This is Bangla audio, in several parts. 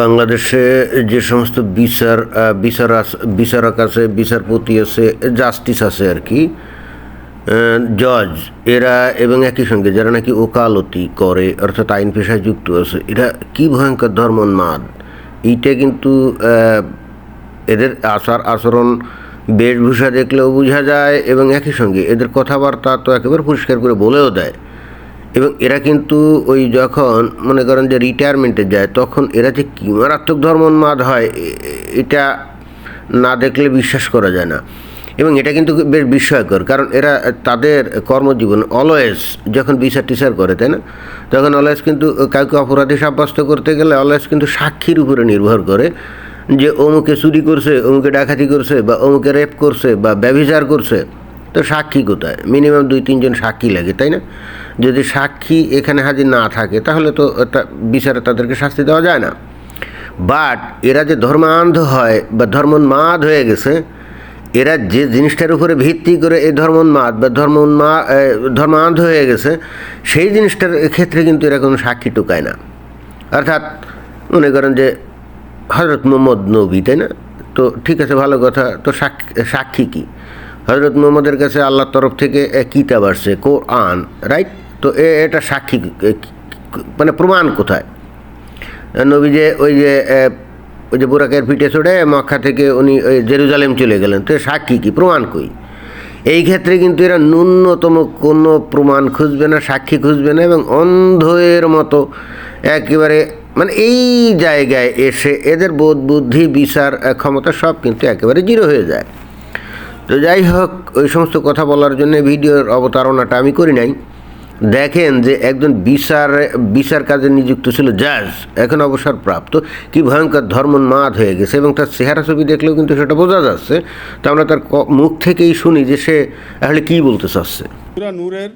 বাংলাদেশে যে সমস্ত বিচার বিচার বিচারক আছে, বিচারপতি আছে জাস্টিস আছে আর কি জজ এরা এবং একই সঙ্গে যারা নাকি ওকালতি করে, অর্থাৎ আইন পেশায় যুক্ত আছে এরা কি ভয়ঙ্কর ধর্মোন্মাদ এইটা কিন্তু এদের আচার, আচরণ, বেশভূষা দেখলেও বোঝা যায় এবং একই সঙ্গে এদের কথাবার্তা তো একেবারে পরিষ্কার করে বলেও দেয়। এবং এরা কিন্তু ওই যখন মনে করেন যে রিটায়ারমেন্টে যায়, তখন এরা যে কী মারাত্মক ধর্মোন্মাদ হয় এটা না দেখলে বিশ্বাস করা যায় না। এবং এটা কিন্তু বেশ বিস্ময়কর, কারণ এরা তাদের কর্মজীবন অলওয়েজ যখন বিচার টিচার করে, তাই না? তখন অলওয়েজ কিন্তু কাউকে অপরাধী সাব্যস্ত করতে গেলে অলওয়েজ কিন্তু সাক্ষীর উপরে নির্ভর করে যে অমুকে চুরি করছে, অমুকে ডাকাতি করছে বা অমুকে রেপ করছে বা ব্যভিচার করছে। তো সাক্ষী কোথায়? মিনিমাম দুই তিনজন সাক্ষী লাগে তাই না? যদি সাক্ষী এখানে হাজির না থাকে তাহলে তো বিচারে তাদেরকে শাস্তি দেওয়া যায় না। বাট এরা যে ধর্মান্ধ হয় বা ধর্মোন্মাদ হয়ে গেছে এরা যে জিনিসটার উপরে ভিত্তি করে এই ধর্মোন্মাদ বা ধর্মোন্মা এ, ধর্মান্ধ হয়ে গেছে সেই জিনিসটার ক্ষেত্রে কিন্তু এরা কোনো সাক্ষী টুকায় না। অর্থাৎ মনে করেন যে হজরত মোহাম্মদ নবী তাই না? তো ঠিক আছে ভালো কথা তো সাক্ষী সাক্ষী কী? হজরত মোহাম্মদের কাছে আল্লাহর তরফ থেকে কিতাব আসছে, কোরআন রাইট তো এ, এটা সাক্ষী মানে প্রমাণ কোথায়? নবী যে ওই যে ওই যে বুরাকের পিঠে চড়ে মক্কা থেকে উনি ওই জেরুজালেম চলে গেলেন। তো সাক্ষী কি? প্রমাণ কই? এই ক্ষেত্রে কিন্তু এরা ন্যূনতম কোনো প্রমাণ খুঁজবে না, সাক্ষী খুঁজবে না এবং অন্ধের মতো একেবারে মানে এই জায়গায় এসে এদের বোধ বুদ্ধি বিচার ক্ষমতা সব কিন্তু একেবারে জিরো হয়ে যায়। তো যাই হোক, ওই সমস্ত কথা বলার জন্য ভিডিওর অবতারণাটা আমি করি নাই। দেখেন যে একজন বিচার বিচার কাজে নিযুক্ত ছিল জাজ, এখন অবসরপ্রাপ্ত। কি ভয়ঙ্কর ধর্মোন্মাদ হয়ে গেছে এবং তার চেহারা ছবি দেখলেও কিন্তু সেটা বোঝা যাচ্ছে। তো আমরা তার মুখ থেকেই শুনি যে সে আসলে কী বলতে চাচ্ছে। নূরের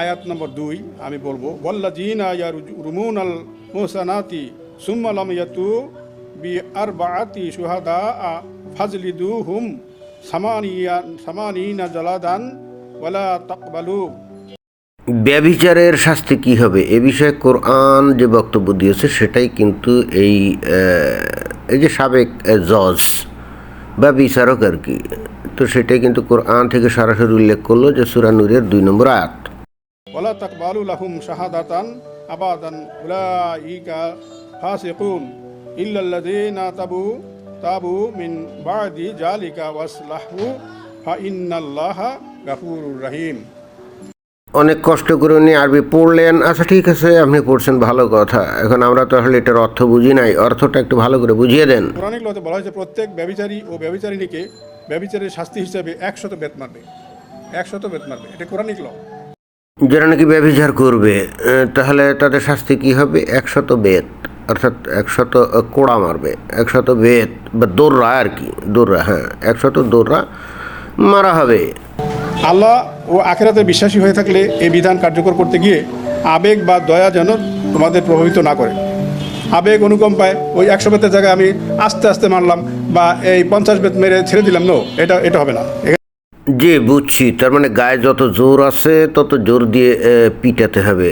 আয়াত নম্বর দুই, আমি বলব বল্লা জিন আয়া রুমুন আল মোসানাতি সুম্মালাম ইয়াতু বি আর বাতি সুহাদা ফাজলিদু হুম সামানিনা জলাদান ওয়ালা তাকবালু। ব্যভিচারের শাস্তি কি হবে? এ বিষয়ে কোরআন যে বক্তব্য দিয়েছে সেটাই কিন্তু এই এই যে সাবেক জজ বা বিচারক আর কি তো সেটাই কিন্তু কোরআন থেকে সরাসরি উল্লেখ করল যে সুরানুরের দুই নম্বর আয়াত। ওয়ালা তাকবালু লাহুম শাহাদাতান আবাদান উলাইকা ফাসিকুন ইল্লাল্লাযীনা তাবু তাবু মিন বাদি জালিকা ওয়াসলাহু ফা ইন্নাল্লাহা গাফুরুর রহিম। অনেক কষ্ট করে উনি আরবি পড়লেন। আচ্ছা ঠিক আছে আপনি পড়ছেন ভালো কথা। এখন আমরা তো আসলে এটার অর্থ বুঝি নাই। অর্থটা একটু ভালো করে বুঝিয়ে দেন। কোরআনিক লতে বলা হয়েছে প্রত্যেক ব্যবিচারী ও ব্যবিচারিণীকে ব্যবিচারের শাস্তি হিসাবে একশত বেত মারবে। একশত বেত মারবে। এটা কোরআনিক ল। যারা নাকি ব্যভিচার করবে তাহলে তাদের শাস্তি কি হবে? একশত বেদ অর্থাৎ একশত কোড়া মারবে, একশত বেদ বা দৌড়া আর কি দৌড়া হ্যাঁ একশত দৌড়া মারা হবে। আল্লাহ ও আখেরাতে বিশ্বাসী হয়ে থাকলে এই বিধান কার্যকর করতে গিয়ে আবেগ বা দয়া যেন তোমাদের প্রভাবিত না করে। আবেগ অনুকম্পায় ওই একশো বেতের জায়গায় আমি আস্তে আস্তে মারলাম বা এই পঞ্চাশ বেত মেরে ছেড়ে দিলাম, নো, এটা এটা হবে না। যে বুঝছি। তার মানে গায়ে যত জোর আছে, তত জোর দিয়ে পিটাতে হবে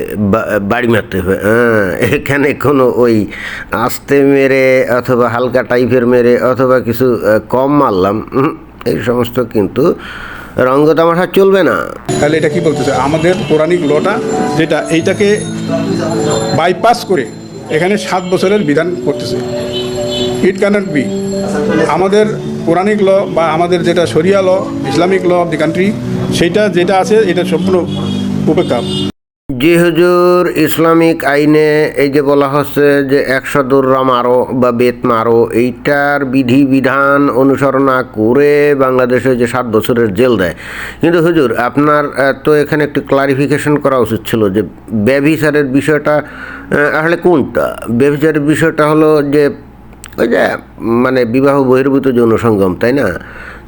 বাড়ি মারতে হবে। হ্যাঁ এখানে কোনো ওই আস্তে মেরে অথবা হালকা টাইপের মেরে অথবা কিছু কম মারলাম এই সমস্ত কিন্তু রঙ্গ তামাশা চলবে না। তাহলে এটা কি বলতেছে? আমাদের পৌরাণিক লটা যেটা, এইটাকে বাইপাস করে এখানে সাত বছরের বিধান করতেছে। ইট ক্যানট বি আমাদের পৌরাণিক ল বা আমাদের যেটা শরিয়া law, Islamic law of the country সেইটা যেটা আছে, এটা সম্পূর্ণ উপেক্ষা। যে হুজুর ইসলামিক আইনে এই যে বলা হচ্ছে যে একশো দৌড়া মারো বা বেত মারো, এইটার বিধি বিধান অনুসরণ করে বাংলাদেশে যে সাত বছরের জেল দেয়। কিন্তু হুজুর, আপনার তো এখানে একটু ক্লারিফিকেশন করা উচিত ছিল যে ব্যভিচারের বিষয়টা আসলে কোনটা? ব্যভিচারের বিষয়টা হলো যে ওই যে মানে বিবাহ বহির্ভূত যৌন সঙ্গম, তাই না?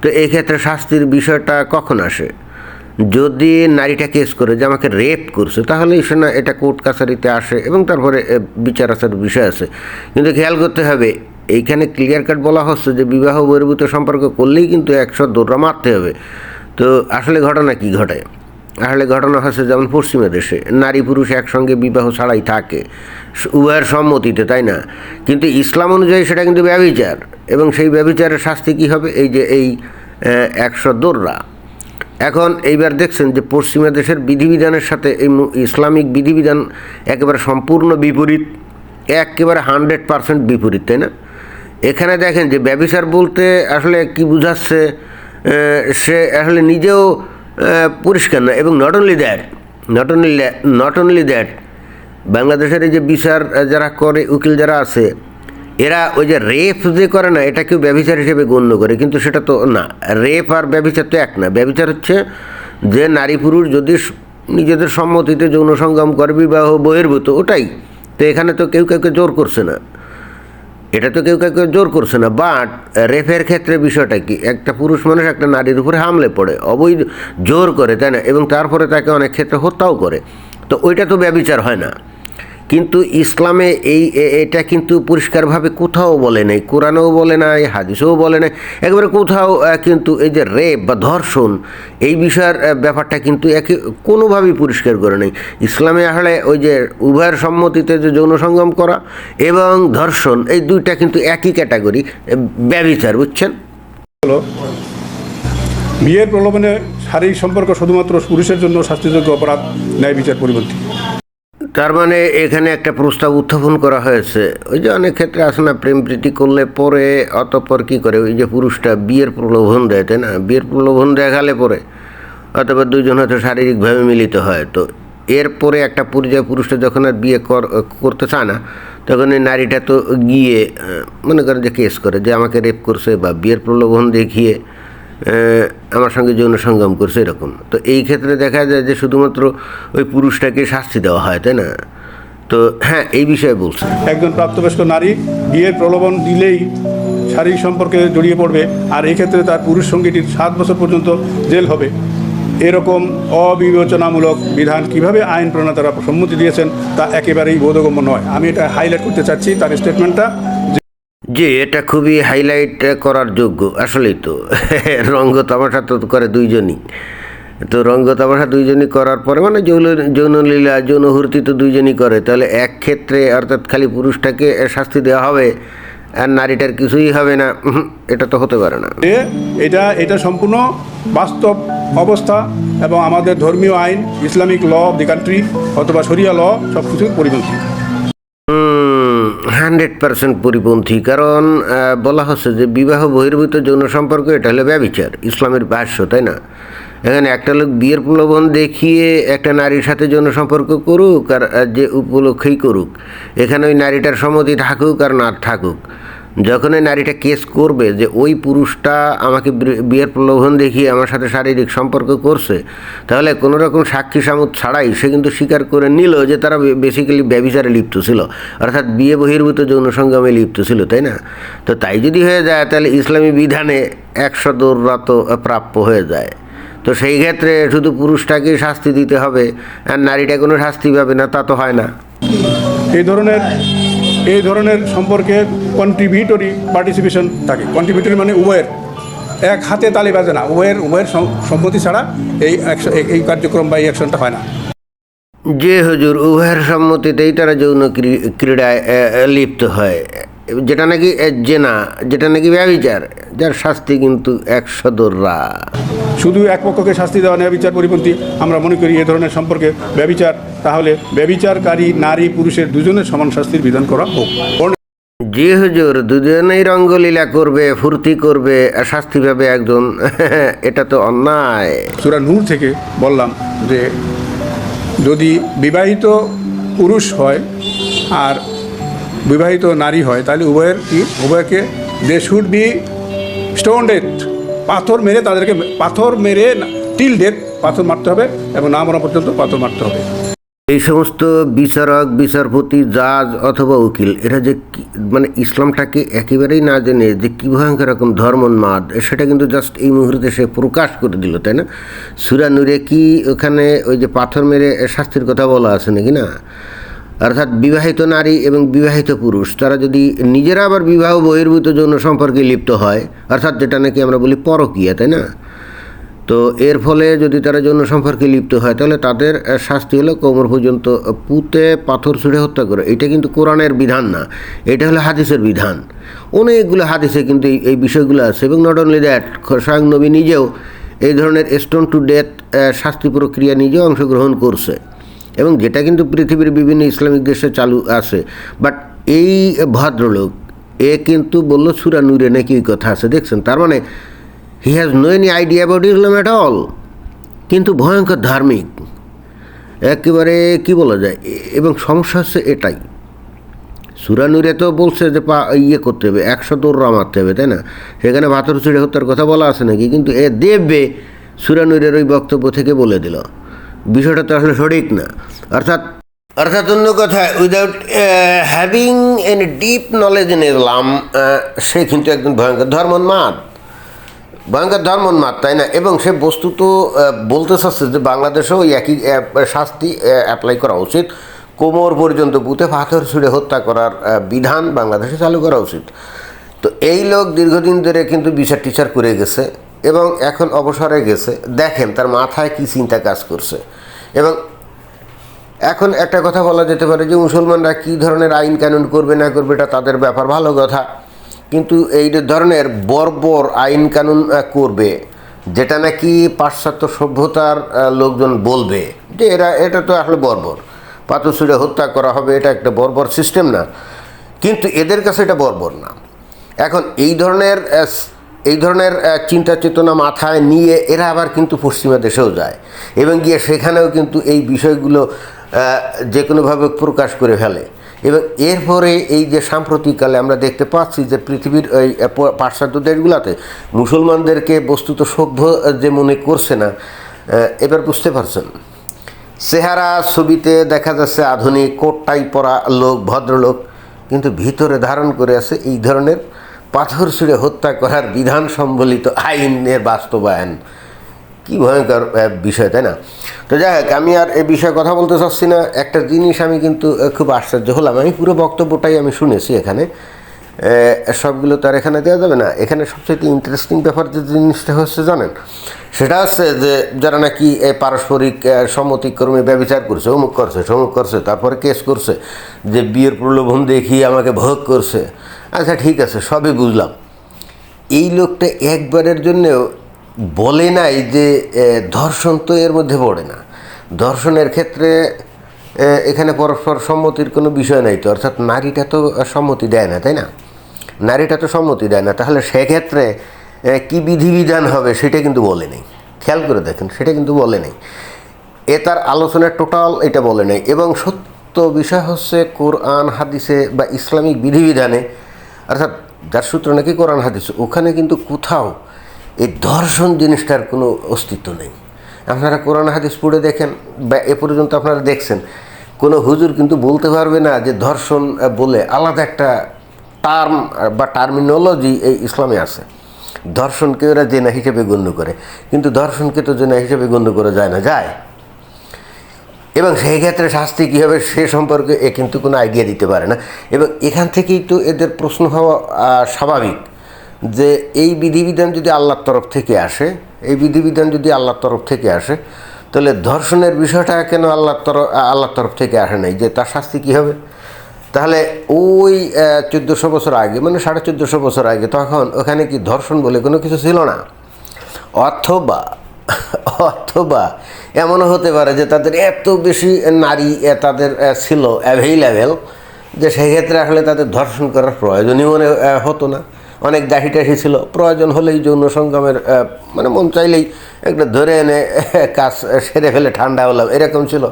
তো এই ক্ষেত্রে শাস্তির বিষয়টা কখন আসে? যদি নারীটা কেস করে যে আমাকে রেপ করছে তাহলে না এটা কোর্ট কাছারিতে আসে এবং তারপরে বিচার আচার বিষয় আছে। কিন্তু খেয়াল করতে হবে, এইখানে ক্লিয়ার কাট বলা হচ্ছে যে বিবাহ বহির্ভূত সম্পর্ক করলেই কিন্তু একশো দৌড়া মারতে হবে। তো আসলে ঘটনা কি ঘটে আসলে ঘটনা হচ্ছে যেমন পশ্চিমা দেশে, নারী পুরুষ একসঙ্গে বিবাহ ছাড়াই থাকে। উভয়ের সম্মতিতে, তাই না? কিন্তু ইসলাম অনুযায়ী সেটা কিন্তু ব্যবিচার। এবং সেই ব্যবিচারের শাস্তি কী হবে? এই যে এই একশো দোররা। এখন এইবার দেখছেন যে পশ্চিমা দেশের বিধিবিধানের সাথে এই ইসলামিক বিধিবিধান একেবারে সম্পূর্ণ বিপরীত, একেবারে হান্ড্রেড পারসেন্ট বিপরীত, তাই না? এখানে দেখেন যে ব্যবিচার বলতে আসলে কি বুঝাচ্ছে সে আসলে নিজেও পরিষ্কার না, এবং not only that not only not only that বাংলাদেশের এই যে বিচার যারা করে, উকিল যারা আছে, এরা ওই যে রেপ যে করে না, এটাকেও ব্যবিচার হিসেবে গণ্য করে, কিন্তু সেটা তো না। রেপ আর ব্যবিচার তো এক না ব্যবিচার হচ্ছে যে নারী পুরুষ যদি নিজেদের সম্মতিতে যৌন সঙ্গম করে, বিবাহ বহির্ভূত, ওটাই। তো এখানে তো কেউ কাউকে জোর করছে না। এটা তো কেউ কাউকে জোর করছে না বাট রেপের ক্ষেত্রে বিষয়টা কি? একটা পুরুষ মানুষ একটা নারীর উপরে হামলে পড়ে, অবৈধ, জোর করে, তাই না? এবং তারপরে তাকে অনেক ক্ষেত্রে হত্যাও করে। তো ওইটা তো ব্যবিচার হয় না। কিন্তু ইসলামে এই এটা কিন্তু পরিষ্কারভাবে কোথাও বলে নাই, কোরআনেও বলে নাই, হাদিসেও বলে নাই। একেবারে কোথাও কিন্তু এই যে রেপ বা ধর্ষণ, এই বিষয়ের ব্যাপারটা কিন্তু একে কোনোভাবেই পরিষ্কার করে নেই। ইসলামে আসলে ওই যে উভয়ের সম্মতিতে যে যৌন সঙ্গম করা এবং ধর্ষণ, এই দুইটা কিন্তু একই ক্যাটাগরি ব্যবিচার, বুঝছেন? বিয়ের প্রলোভনে শারীরিক সম্পর্ক শুধুমাত্র পুরুষের জন্য শাস্তিযোগ্য অপরাধ ন্যায় বিচার পরিপন্থী তার মানে এখানে একটা প্রস্তাব উত্থাপন করা হয়েছে। ওই যে অনেক ক্ষেত্রে আসে না, প্রেম প্রীতি করলে পরে অতঃপর কী করে? ওই যে পুরুষটা বিয়ের প্রলোভন দেয়, তাই না? বিয়ের প্রলোভন দেখালে পরে অথবা দুজন হয়তো শারীরিকভাবে মিলিত হয়। তো এরপরে একটা পর্যায়ে পুরুষটা যখন আর বিয়ে কর- করতে চায় না, তখন এই নারীটা তো গিয়ে মনে করেন যে কেস করে যে আমাকে রেপ করছে বা বিয়ের প্রলোভন দেখিয়ে আমার সঙ্গে যৌন সঙ্গম করছে এরকম। তো এই ক্ষেত্রে দেখা যায় যে শুধুমাত্র ওই পুরুষটাকে শাস্তি দেওয়া হয়, তাই না? তো হ্যাঁ এই বিষয়ে বলছি। একজন প্রাপ্তবয়স্ক নারী বিয়ের প্রলোভন দিলেই শারীরিক সম্পর্কে জড়িয়ে পড়বে, আর এই ক্ষেত্রে তার পুরুষ সঙ্গীটির সাত বছর পর্যন্ত জেল হবে। এরকম অবিবেচনামূলক বিধান কীভাবে আইন প্রণেতারা সম্মতি দিয়েছেন তা একেবারেই বোধগম্য নয়। আমি এটা হাইলাইট করতে চাচ্ছি, তার স্টেটমেন্টটা যে এটা খুবই হাইলাইট করার যোগ্য, আসলেই তো। রঙ্গ তামাশা তো করে দুইজনই। তো রঙ্গ তামাশা দুইজনই করার পরে মানে যৌন, যৌনলীলা, যৌনহূর্তি তো দুইজনই করে। তাহলে এক ক্ষেত্রে অর্থাৎ খালি পুরুষটাকে শাস্তি দেওয়া হবে আর নারীটার কিছুই হবে না এটা তো হতে পারে না। এটা এটা সম্পূর্ণ বাস্তব অবস্থা এবং আমাদের ধর্মীয় আইন, Islamic law of the country অথবা শরিয়া ল সব কিছুর পরিপন্থী। হান্ড্রেড পার্সেন্ট পরিপন্থী, কারণ বলা হচ্ছে যে বিবাহ বহির্ভূত যৌন সম্পর্ক, এটা হলো ব্যবিচার, ইসলামের ভাষ্য, তাই না? এখানে একটা লোক বিয়ের প্রলোভন দেখিয়ে একটা নারীর সাথে যৌন সম্পর্ক করুক আর আর যে উপলক্ষেই করুক। এখানে ওই নারীটার সম্মতি থাকুক আর না থাকুক। যখন ওই নারীটা কেস করবে যে ওই পুরুষটা আমাকে বিয়ের প্রলোভন দেখিয়ে আমার সাথে শারীরিক সম্পর্ক করছে, তাহলে কোনো রকম সাক্ষী সামুদ ছাড়াই সে কিন্তু স্বীকার করে নিল যে তারা বেসিক্যালি ব্যবিচারে লিপ্ত ছিল। অর্থাৎ বিয়ে বহির্ভূত যৌন সঙ্গমে লিপ্ত ছিল, তাই না? তো তাই যদি হয়ে যায়, তাহলে ইসলামী বিধানে একশো দৌড়াত প্রাপ্য হয়ে যায়। তো সেই ক্ষেত্রে শুধু পুরুষটাকে শাস্তি দিতে হবে, আর নারীটা কোনো শাস্তি পাবে না, তা তো হয় না। এই ধরনের এই ধরনের সম্পর্কে কন্ট্রিবিউটরি পার্টিসিপেশন থাকে। কন্ট্রিবিউটরি মানে উভয়ের। এক হাতে তালি বাজে না। উভয়ের উভয়ের সম- সম্মতি ছাড়া এই এই- কার্যক্রম বা এই অ্যাকশনটা হয় না। যে হুজুর উভয়ের সম্মতিতেই তারা যৌন ক্রী- ক্রীড়ায় লিপ্ত হয়। যেটা নাকি জেনা, যেটা নাকি ব্যবিচার। যার শাস্তি কিন্তু একশো দোররা। শুধু এক পক্ষকে শাস্তি দেওয়া ন্যায় বিচার পরিপন্থী আমরা মনে করি এ ধরনের সম্পর্কে ব্যবিচার তাহলে ব্যবিচারকারী নারী পুরুষের দুজনের সমান শাস্তির বিধান করা হোক। যে হুজুর দুজনেই রঙ্গলীলা করবে ফুর্তি করবে শাস্তি পাবে একজন এটা তো অন্যায়। সুরা নূর থেকে বললাম যে যদি বিবাহিত পুরুষ হয় আর বিবাহিত নারী হয় তাহলে উভয়ের কি? উভয়কে they should be stone death. পাথর মেরে তাদেরকে পাথর মেরে টিল ডেথ পাথর মারতে হবে এবং না মরা পর্যন্ত পাথর মারতে হবে। এই সমস্ত বিচারক, বিচারপতি, জাজ অথবা উকিল, এরা যে মানে ইসলামটাকে একেবারেই না জেনে যে কী ভয়ঙ্কর রকম ধর্মোন্মাদ, সেটা কিন্তু জাস্ট এই মুহূর্তে সে প্রকাশ করে দিল, তাই না? সুরা নূরে কি ওখানে ওই যে পাথর মেরে শাস্তির কথা বলা আছে নাকি না? অর্থাৎ বিবাহিত নারী এবং বিবাহিত পুরুষ, তারা যদি নিজেরা আবার বিবাহ বহির্ভূত যৌন সম্পর্কে লিপ্ত হয়, অর্থাৎ যেটা নাকি আমরা বলি পরকীয়া, তাই না? তো এর ফলে যদি তারা যৌন সম্পর্কে লিপ্ত হয়, তাহলে তাদের শাস্তি হলো কোমর পর্যন্ত পুঁতে পাথর ছুঁড়ে হত্যা করে। এটা কিন্তু কোরআনের বিধান না। এটা হলো হাদিসের বিধান। অনেকগুলো হাদিসে কিন্তু এই- বিষয়গুলো আছে এবং নট অনলি দ্যাট স্বয়ং নবী নিজেও এই ধরনের স্টোন টু ডেথ শাস্তি প্রক্রিয়া নিজেও অংশগ্রহণ করছে। এবং যেটা কিন্তু পৃথিবীর বিভিন্ন ইসলামিক দেশে চালু আছে। বাট এই ভদ্রলোক, এ কিন্তু বলল, সুরা নূরে নাকি ওই কথা আছে? দেখছেন? তার মানে he has no any idea about Islam at all কিন্তু ভয়ঙ্কর ধার্মিক। একেবারে কি বলা যায়? এবং সমস্যা হচ্ছে এটাই। সুরানুরে তো বলছে যে পা ইয়ে করতে হবে, একশো দৌড়া মারতে হবে, তাই না? সেখানে ভাতর চুড়ে হত্যার কথা বলা আছে নাকি? কিন্তু এ দেবে সুরানুরের ওই বক্তব্য থেকে বলে দিল। বিষয়টা তো আসলে সঠিক না। অর্থাৎ অর্থাৎ অন্য কথায় without having an deep knowledge in Islam সে কিন্তু একজন ভয়ঙ্কর ধর্মোন্মাদ। ভয়ঙ্কর ধর্মোন্মাদ, তাই না? এবং সে বস্তু তো বলতে চাচ্ছে যে বাংলাদেশেও একই শাস্তি অ্যাপ্লাই করা উচিত। কোমর পর্যন্ত বুথে পাথর ছুঁড়ে হত্যা করার বিধান বাংলাদেশে চালু করা উচিত। তো এই লোক দীর্ঘদিন ধরে কিন্তু বিচার টিচার করে গেছে। এবং এখন অবসরে গেছে। দেখেন তার মাথায় কি চিন্তা কাজ করছে। এবং এখন একটা কথা বলা যেতে পারে যে, মুসলমানরা কী ধরনের আইন কানুন করবে না করবে এটা তাদের ব্যাপার ভালো কথা। কিন্তু এই ধরনের বর্বর আইন কানুন করবে, যেটা নাকি পাশ্চাত্য সভ্যতার লোকজন বলবে, যে এরা, এটা তো আসলে বর্বর। পাথর হত্যা করা হবে, এটা একটা বর্বর সিস্টেম না। কিন্তু এদের কাছে এটা বর্বর না। এখন এই ধরনের এই ধরনের চিন্তা চেতনা মাথায় নিয়ে এরা আবার কিন্তু পশ্চিমা দেশেও যায় এবং গিয়ে সেখানেও কিন্তু এই বিষয়গুলো যে কোনোভাবে প্রকাশ করে ফেলে। এবং এরপরে এই যে সাম্প্রতিককালে আমরা দেখতে পাচ্ছি যে পৃথিবীর ওই পাশ্চাত্য দেশগুলোতে মুসলমানদেরকে বস্তুত সভ্য যে মনে করছে না এবার বুঝতে পারছেন। চেহারা ছবিতে দেখা যাচ্ছে আধুনিক কোটটাই পরা লোক, ভদ্রলোক, কিন্তু ভিতরে ধারণ করে আছে এই ধরনের পাথর ছুঁড়ে হত্যা করার বিধান সম্বলিত আইনের বাস্তবায়ন। কি ভয়ঙ্কর বিষয়, তাই না? তো যাই হোক, আমি আর এ বিষয়ে কথা বলতে চাচ্ছি না। একটা জিনিস আমি কিন্তু খুব আশ্চর্য হলাম। আমি পুরো বক্তব্যটাই আমি শুনেছি এখানে। সবগুলো তো আর এখানে দেওয়া যাবে না। এখানে সবচেয়ে ইন্টারেস্টিং ব্যাপার যে জিনিসটা হচ্ছে, জানেন? সেটা হচ্ছে যে, যারা নাকি এই পারস্পরিক সম্মতিক্রমে ব্যবচার করছে, অমুক করছে সমুক করছে, তারপরে কেস করছে, যে বিয়ের প্রলোভন দেখিয়ে আমাকে ভোগ করছে। আচ্ছা ঠিক আছে, সবই বুঝলাম। এই লোকটা একবারের জন্যেও বলে নাই যে ধর্ষণ তো এর মধ্যে পড়ে না। ধর্ষণের ক্ষেত্রে এখানে পরস্পর সম্মতির কোনো বিষয় নাই তো, অর্থাৎ নারীটা তো সম্মতি দেয় না, তাই না? নারীটা তো সম্মতি দেয় না। তাহলে সেক্ষেত্রে কি বিধিবিধান হবে সেটা কিন্তু বলে নেই। খেয়াল করে দেখেন, সেটা কিন্তু বলে নেই। এ তার আলোচনার টোটাল এটা বলে নেই এবং সত্য বিষয় হচ্ছে কোরআন হাদিসে বা ইসলামিক বিধিবিধানে, অর্থাৎ যার সূত্র নাকি কোরআন হাদিস, ওখানে কিন্তু কোথাও এই ধর্ষণ জিনিসটার কোনো অস্তিত্ব নেই। আপনারা কোরআন হাদিস পড়ে দেখেন বা এ পর্যন্ত আপনারা দেখছেন, কোনো হুজুর কিন্তু বলতে পারবে না যে ধর্ষণ বলে আলাদা একটা টার্ম বা টার্মিনোলজি এই ইসলামে আছে। ধর্ষণকে ওরা জেনা হিসেবে গণ্য করে। কিন্তু ধর্ষণকে তো জেনা হিসেবে গণ্য করা যায় না, যায়। এবং সেই ক্ষেত্রে শাস্তি কী হবে সে সম্পর্কে এ কিন্তু কোনো আইডিয়া দিতে পারে না। এবং এখান থেকেই তো এদের প্রশ্ন হওয়া স্বাভাবিক যে এই বিধিবিধান যদি আল্লাহর তরফ থেকে আসে, এই বিধিবিধান যদি আল্লাহর তরফ থেকে আসে, তাহলে ধর্ষণের বিষয়টা কেন আল্লাহর তরফ আল্লাহর তরফ থেকে আসে নাই? যে তার শাস্তি কী হবে? তাহলে ওই চোদ্দোশো বছর আগে মানে সাড়ে চোদ্দোশো বছর আগে তখন ওখানে কি ধর্ষণ বলে কোনো কিছু ছিল না? অথবা অথবা এমনও হতে পারে যে তাদের এত বেশি নারী তাদের ছিল অ্যাভেইলেবেল যে সেক্ষেত্রে আসলে তাদের ধর্ষণ করার প্রয়োজনই মনে হতো না। অনেক দাহি টাহি ছিল। প্রয়োজন হলেই যৌন সঙ্গমের মানে মন চাইলেই একটা ধরে এনে কাজ সেরে ফেলে ঠান্ডা হলাম, এরকম ছিল।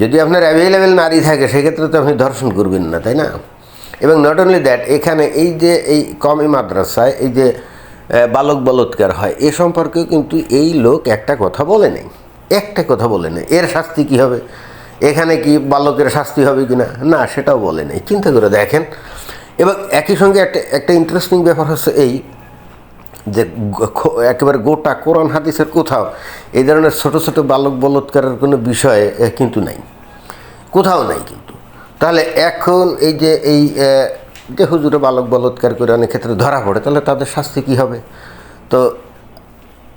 যদি আপনার অ্যাভেলেবেল নারী থাকে, সেক্ষেত্রে তো আপনি ধর্ষণ করবেন না, তাই না? এবং নট অনলি দ্যাট এখানে এই যে এই কমি মাদ্রাসায়, এই যে বালক বলৎকার হয়, এ সম্পর্কেও কিন্তু এই লোক একটা কথা বলে নেই। একটা কথা বলে নেই। এর শাস্তি কী হবে? এখানে কি বালকের শাস্তি হবে কি না না সেটাও বলে নেই। চিন্তা করে দেখেন। এবং একই সঙ্গে একটা একটা ইন্টারেস্টিং ব্যাপার হচ্ছে এই যে একেবারে গোটা কোরআন হাদিসের কোথাও এই ধরনের ছোট ছোট বালক বলৎকারের কোনো বিষয় কিন্তু নাই। কোথাও নাই কিন্তু। তাহলে এখন এই যে এই যে হুজুরে বালক বলৎকার করে অনেক ক্ষেত্রে ধরা পড়ে, তাহলে তাদের শাস্তি কী হবে? তো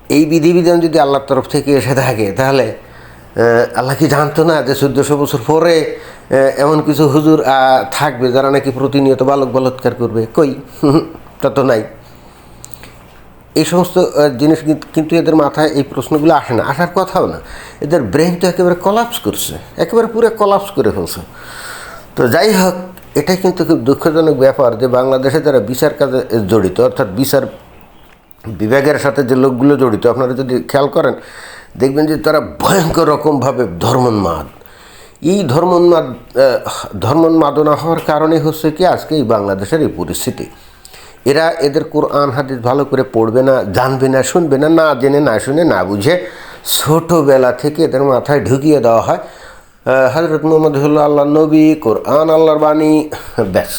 এই বিধিবিধান যদি আল্লাহর তরফ থেকে এসে থাকে, তাহলে আল্লাহ কি জানতো না যে চোদ্দোশো বছর পরে এমন কিছু হুজুর থাকবে যারা নাকি প্রতিনিয়ত বালক বলৎকার করবে? কই? তা তো নাই। এই সমস্ত জিনিস কিন্তু- এদের মাথায় এই প্রশ্নগুলো আসে না। আসার কথাও না। এদের ব্রেন তো একেবারে কলাপস করছে। একেবারে পুরো কলাপস করে ফেলছে। তো যাই হোক, এটাই কিন্তু খুব দুঃখজনক ব্যাপার যে বাংলাদেশে যারা বিচার কাজে জড়িত, অর্থাৎ বিচার বিভাগের সাথে যে লোকগুলো জড়িত, আপনারা যদি খেয়াল করেন, দেখবেন যে তারা ভয়ঙ্কর রকমভাবে ধর্মোন্মাদ। এই ধর্মোন্মাদ ধর্মোন্মাদনা হওয়ার কারণে হচ্ছে কি, আজকে এই বাংলাদেশের এই পরিস্থিতি। এরা এদের কোরআন, হাদিস ভালো করে পড়বে না, জানবে না, শুনবে না না জেনে, না শুনে, না বুঝে ছোটোবেলা থেকে এদের মাথায় ঢুকিয়ে দেওয়া হয়। হজরত মোহাম্মদ আল্লাহ নবী, কোরআন আল্লাহর বাণী, ব্যাস,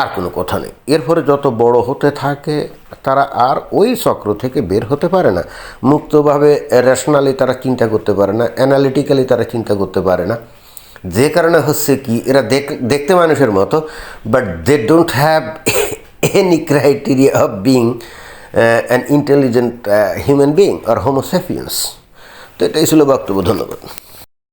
আর কোনো কথা নেই। এরপরে যত বড় হতে থাকে, তারা আর ওই চক্র থেকে বের হতে পারে না। মুক্তভাবে রেশনালি তারা চিন্তা করতে পারে না অ্যানালিটিক্যালি তারা চিন্তা করতে পারে না। যে কারণে হচ্ছে কি, এরা দেখ, দেখতে মানুষের মতো but they don't have any criteria of being an intelligent human being R homo sapiens তো এটাই ছিল বক্তব্য, ধন্যবাদ।